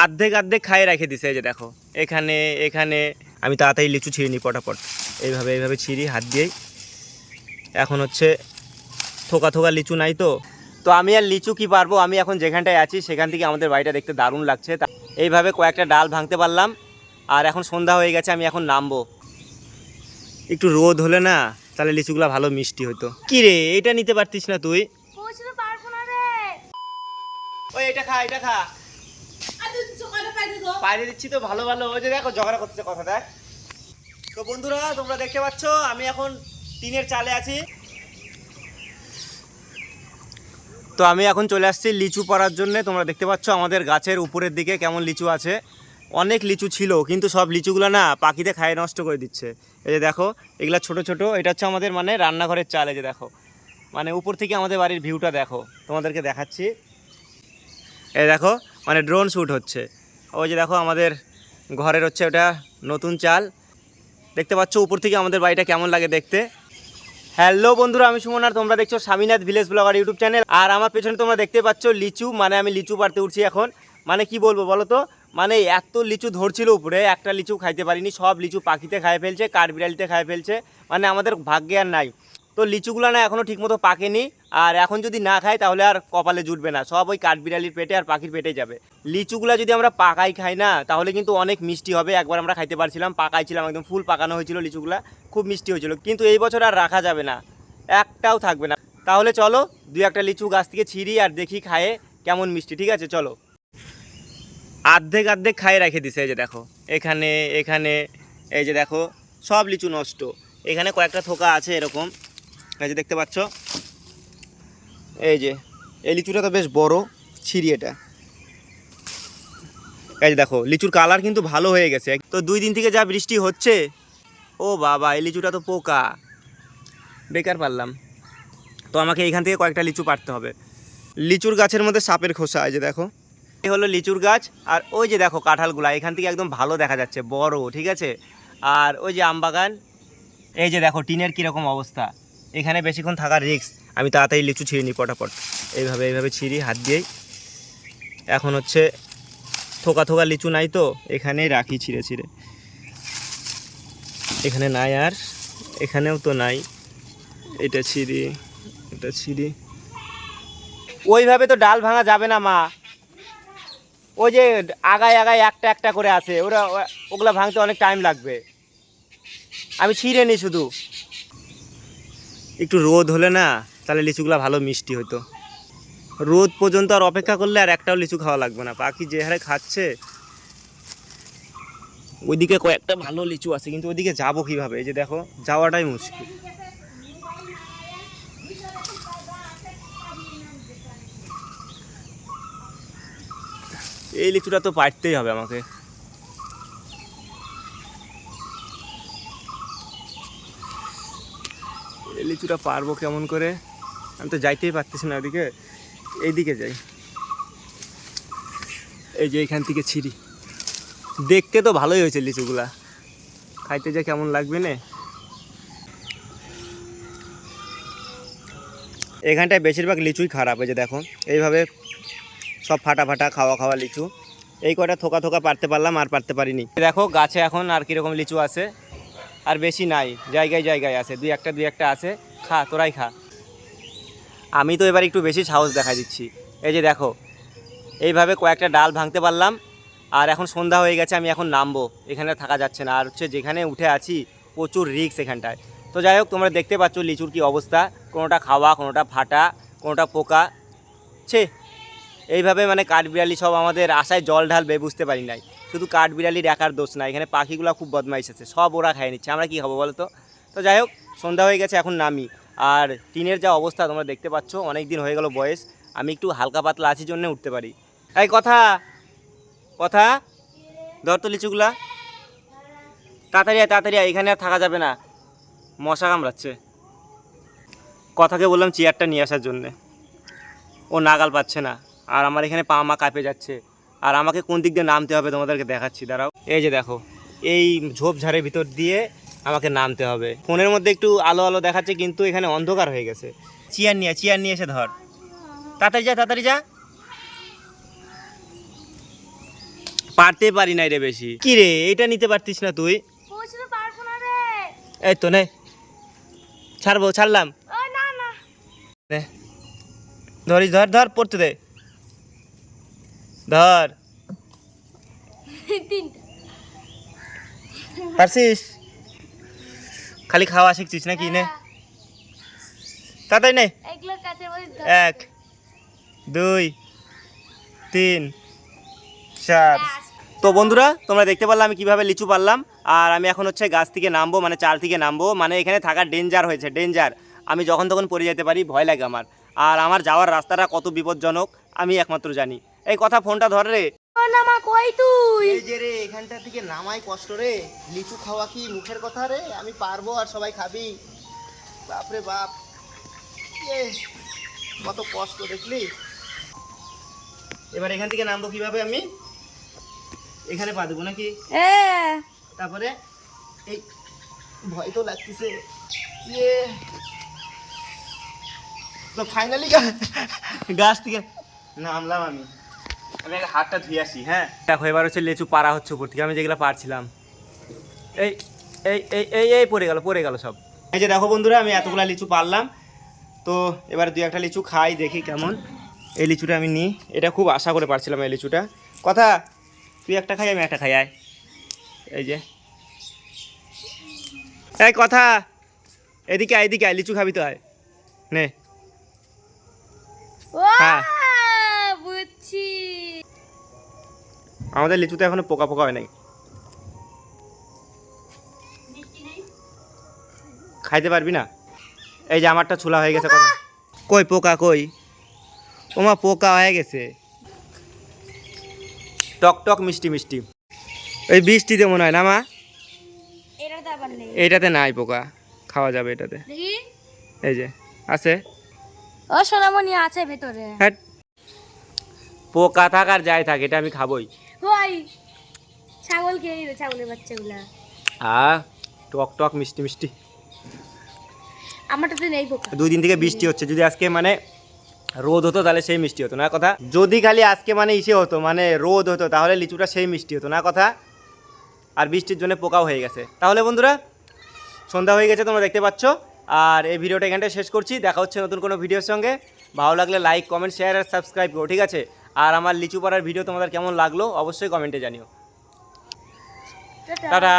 আর্ধেক আর্ধেক খাইয়ে রেখে দিছে এই যে দেখো। এখানে এখানে আমি তাড়াতাড়ি লিচু ছিঁড়ে নিই পটাপট। এইভাবে এইভাবে ছিঁড়ি হাত দিয়েই। এখন হচ্ছে থোকা থোকা লিচু নাই তো। তো আমি আর লিচু কি পারব? আমি এখন যেখানটায় আছি সেখান থেকে আমাদের বাড়িটা দেখতে দারুণ লাগছে। তা- এইভাবে কয়েকটা ডাল ভাঙতে পারলাম। আর এখন সন্ধ্যা হয়ে গেছে আমি এখন নামবো। একটু রোদ হলে না তাহলে লিচুগুলো ভালো মিষ্টি হতো কি রে এটা নিতে পারতিস না তুই? ওই এটা খা এটা খা আর তুই সকালে পাইতে তো বাইরে দিচ্ছি তো, ভালো ভালো। ওই যে দেখো, ঝগড়া করতেছে কথা, দেখ। তো বন্ধুরা, তোমরা দেখতে পাচ্ছ, আমি এখন টিনের চালে আছি। তো আমি এখন চলে আসছি লিচু পড়ার জন্য। তোমরা দেখতে পাচ্ছ আমাদের গাছের উপরের দিকে কেমন লিচু আছে। অনেক লিচু ছিল, কিন্তু সব লিচুগুলো না পাখিতে খায় নষ্ট করে দিচ্ছে। এই যে দেখো, এগুলা ছোট ছোট। এটা হচ্ছে আমাদের মানে রান্নাঘরের চাল, এই যে দেখো। মানে উপর থেকে আমাদের বাড়ির ভিউটা দেখো। তোমাদেরকে দেখাচ্ছি। এই দেখো মানে ড্রোন শ্যুট হচ্ছে। ওই যে দেখো আমাদের ঘরের হচ্ছে ওটা নতুন চাল। দেখতে পাচ্ছ উপর থেকে আমাদের বাড়িটা কেমন লাগে দেখতে। হ্যালো বন্ধুরা, আমি সুমন আর তোমরা দেখছ Swaminath village blogger YouTube channel আর আমার পেছনে তোমরা দেখতে পাচ্ছ লিচু মানে আমি লিচু পাড়তে উঠছি এখন। মানে কি বলব বলো তো? মানে এত লিচু ধরছিল উপরে, একটা লিচু খাইতে পারিনি, সব লিচু পাখিতে খায় ফেলছে, কাঠবিড়ালিতে খায় ফেলছে। মানে আমাদের ভাগ্যে আর নাই। তো লিচুগুলো না এখনও ঠিকমতো পাকেনি। আর এখন যদি না খাই, তাহলে আর কপালে জুটবে না। সব ওই কাঠবিড়ালির পেটে আর পাখির পেটে যাবে। লিচুগুলো যদি আমরা পাকাই খাই না, তাহলে কিন্তু অনেক মিষ্টি হবে। একবার আমরা খাইতে পারছিলাম পাকাই ছিলাম একদম ফুল পাকানো হয়েছিল লিচুগুলা। খুব মিষ্টি হয়েছিল। কিন্তু এই বছর আর রাখা যাবে না। একটাও থাকবে না। তাহলে চলো, দুই একটা লিচু গাছ থেকে ছিঁড়ি আর দেখি খায়ে কেমন মিষ্টি। ঠিক আছে, চলো। আর্ধেক আর্ধেক খাইয়ে রেখে দিছে, এই যে দেখো। এখানে এখানে, এই যে দেখো, সব লিচু নষ্ট। এখানে কয়েকটা থোকা আছে এরকম। এই যে দেখতে পাচ্ছ? এই যে, এই লিচুটা তো বেশ বড়, ছিঁড়ি এটা। এই যে দেখো, লিচুর কালার কিন্তু ভালো হয়ে গেছে। তো দুই দিন থেকে যা বৃষ্টি হচ্ছে, ও বাবা, এই লিচুটা তো পোকা। বেকার পারলাম। তো আমাকে এইখান থেকে কয়েকটা লিচু পাড়তে হবে। লিচুর গাছের মধ্যে সাপের খোসা, এই যে দেখো। এই হলো লিচুর গাছ, আর ওই যে দেখো কাঁঠালগুলা, এখান থেকে একদম ভালো দেখা যাচ্ছে, বড়, ঠিক আছে? আর ওই যে আমবাগান, এই যে দেখো, টিনের কীরকম অবস্থা। এখানে বেশিক্ষণ থাকার রিস্ক আমি তাড়াতাড়ি লিচু ছিঁড়ে নিই পটাপট। এইভাবে এইভাবে ছিঁড়ি, হাত দিয়েই। এখন হচ্ছে থোকা থোকা লিচু নাই তো, এখানেই রাখি ছিঁড়ে ছিঁড়ে। এখানে নাই আর, এখানেও তো নাই। এটা ছিঁড়ি এটা ছিঁড়ি। ওইভাবে তো ডাল ভাঙা যাবে না, মা। ওই যে আগায় আগায় একটা একটা করে আছে। ওরা, ওগুলা ভাঙতে অনেক টাইম লাগবে। আমি ছিঁড়ে নিই শুধু। একটু রোদ হলে না, তাহলে লিচুগুলো ভালো মিষ্টি হতো রোদ পর্যন্ত আর অপেক্ষা করলে আর একটাও লিচু খাওয়া লাগবে না। পাখি যে হারে খাচ্ছে, ওইদিকে কয়েকটা ভালো লিচু আছে, কিন্তু ওইদিকে যাব কীভাবে? এই যে দেখো, যাওয়াটাই মুশকিল। এই লিচুটা তো পারতেই হবে আমাকে। লিচুটা পারব কেমন করে? আমি তো যাইতেই পারতেছি না ওদিকে। এইদিকে যাই। এই যে এখান থেকে ছিঁড়ি। দেখতে তো ভালোই হয়েছে লিচুগুলা। খাইতে যে কেমন লাগবে না? এখানটায় বেশিরভাগ লিচুই খারাপ হয়েছে দেখো। এইভাবে সব ফাটা ফাটা খাওয়া খাওয়া লিচু। এই কটা থোকা থোকা পারতে পারলাম, আর পারতে পারিনি। দেখো, গাছে এখন আর কীরকম লিচু আছে, আর বেশি নাই। জায়গায় জায়গায় আছে, দুই একটা দুই একটা আছে। খা, তোরাই খা। আমি তো এবার একটু বেশি সাহস দেখা দিচ্ছি। এই যে দেখো, এইভাবে কয়েকটা ডাল ভাঙতে পারলাম, আর এখন সন্ধ্যা হয়ে গেছে, আমি এখন নামবো। এখানে থাকা যাচ্ছে না, আর হচ্ছে যেখানে উঠে আছি, প্রচুর রিক্স এখানটায়। তো যাই হোক, তোমরা দেখতে পাচ্ছ লিচুর কী অবস্থা। কোনোটা খাওয়া, কোনোটা ফাটা, কোনোটা পোকা। ছে, এইভাবে মানে কাঠবিড়ালি সব আমাদের আশায় জল ঢাল ঢালবে, বুঝতে পারি নাই। শুধু কাঠবিড়ালির একার দোষ না, এখানে পাখিগুলো খুব বদমাইশ আছে, সব ওরা খাই নিচ্ছে। আমরা কি খাব বলো তো? তো যাই হোক সন্ধ্যা হয়ে গেছে, এখন নামি। আর টিনের যা অবস্থা, তোমরা দেখতে পাচ্ছ অনেক দিন হয়ে গেল বয়স। আমি একটু হালকা পাতলা আছি জন্য উঠতে পারি। এই কথা কথা। ধর তো লিচুগুলা। তাড়াতাড়ি তাড়াতাড়ি এখানে আর থাকা যাবে না। মশা কামড়াচ্ছে। কথাকে বললাম চেয়ারটা নিয়ে আসার জন্যে। ও নাগাল পাচ্ছে না। আর আমার এখানে পা মা কাঁপে যাচ্ছে। আর আমাকে কোন দিক দিয়ে নামতে হবে তোমাদেরকে দেখাচ্ছি, দাঁড়াও। এই যে দেখো, এই ঝোপঝাড়ের ভিতর দিয়ে আমাকে নামতে হবে। ফোনের মধ্যে একটু আলো আলো দেখাচ্ছে কিন্তু এখানে অন্ধকার হয়ে গেছে। চেয়ার নিয়ে চেয়ার নিয়ে এসে ধর। তাড়াতাড়ি যা তাড়াতাড়ি যা। পারতে পারি নাই রে বেশি। কি রে এটা নিতে পারতিস না তুই? বলছিল পারব না রে। এই তো নে। ছাড়বো ছাড়লাম। ও না না। নে। ধরিস ধর ধর পড়তে দে। ধর। তিনটা। পারছিস? খালি খাওয়া শিখছিস নাকি নে? তাড়াতাড়ি নে। এক দুই তিন চার। তো বন্ধুরা তোমরা দেখতে পারলে আমি কীভাবে লিচু পারলাম আর আমি এখন হচ্ছে গাছ থেকে নামবো মানে চাল থেকে নামবো মানে এখানে থাকার ডেঞ্জার হয়েছে ডেঞ্জার আমি যখন তখন পড়ে যেতে পারি ভয় লাগে আমার। আর আমার যাওয়ার রাস্তাটা কত বিপজ্জনক আমি একমাত্র জানি। এই কথা ফোনটা ধর ও কই তুই? এই যে রে এখানটা থেকে নামাই কষ্ট রে। লিচু খাওয়া কি মুখের কথা রে? আমি পারব আর সবাই খাবি। বাপরে বাপ। এ, কত কষ্ট দেখলি? এবার এখান থেকে নামবো কীভাবে আমি? এখানে পা দেবো নাকি? তারপরে এই ভয় তো লাগতেছে। ইয়ে। তো ফাইনালি গাছ থেকে নামলাম আমি। আমি আগে হাতটা ধুয়ে আসি হ্যাঁ? দেখো এবার হচ্ছে লেচু পাড়া হচ্ছে উপর থেকে আমি যেগুলো পারছিলাম এই এই এই এই এই পড়ে গেল পড়ে গেল সব। এই যে দেখো বন্ধুরা আমি এতগুলা লিচু পারলাম তো এবার দুই একটা লিচু খাই দেখি কেমন। এই লিচুটা আমি নিই। এটা খুব আশা করে পারছিলাম এই লিচুটা। কথা তুই একটা খাই আমি একটা খাই আয়। এই যে। এই কথা এদিকে আয় এদিকে আয় লিচু খাবি তো আয়। নে। হ্যাঁ। আমাদের লিচুতে এখনও পোকা পোকা হয় নাই। খাইতে পারবি না? এই যে আমারটা ছোলা হয়ে গেছে কথা। কই পোকা কই? ওমা পোকা হয়ে গেছে। টক টক মিষ্টি মিষ্টি। ওই বৃষ্টিতে মনে হয় না মা? এটা তো আবার নেই। এইটাতে নাই পোকা। খাওয়া যাবে এটাতে। দেখি। এই যে আছে? ও সোনামণি আছে ভেতরে। হ্যাট পোকা থাক আর যাই থাক এটা আমি খাবোই। ওই ছাগল খেয়ে নিল ছাগলের বাচ্চাগুলা? আ টক টক মিষ্টি মিষ্টি। আমারটাতে নেই পোকা দুই দিন থেকে বৃষ্টি হচ্ছে যদি আজকে মানে রোদ হতো তাহলে সেই মিষ্টি হতো না কথা? যদি খালি আজকে মানে ইসে হতো মানে রোদ হতো তাহলে লিচুটা সেই মিষ্টি হতো না কথা? আর বৃষ্টির জন্য পোকাও হয়ে গেছে। তাহলে বন্ধুরা সন্ধ্যা হয়ে গেছে তোমরা দেখতে পাচ্ছ। আর এই ভিডিওটা এখানটায় শেষ করছি। দেখা হচ্ছে নতুন কোনো ভিডিওর সঙ্গে। ভালো লাগলে লাইক কমেন্ট শেয়ার আর সাবস্ক্রাইব করো ঠিক আছে? আর আমার লিচু পাড়ার ভিডিও তোমাদের কেমন লাগল অবশ্যই কমেন্টে জানিও টাটা।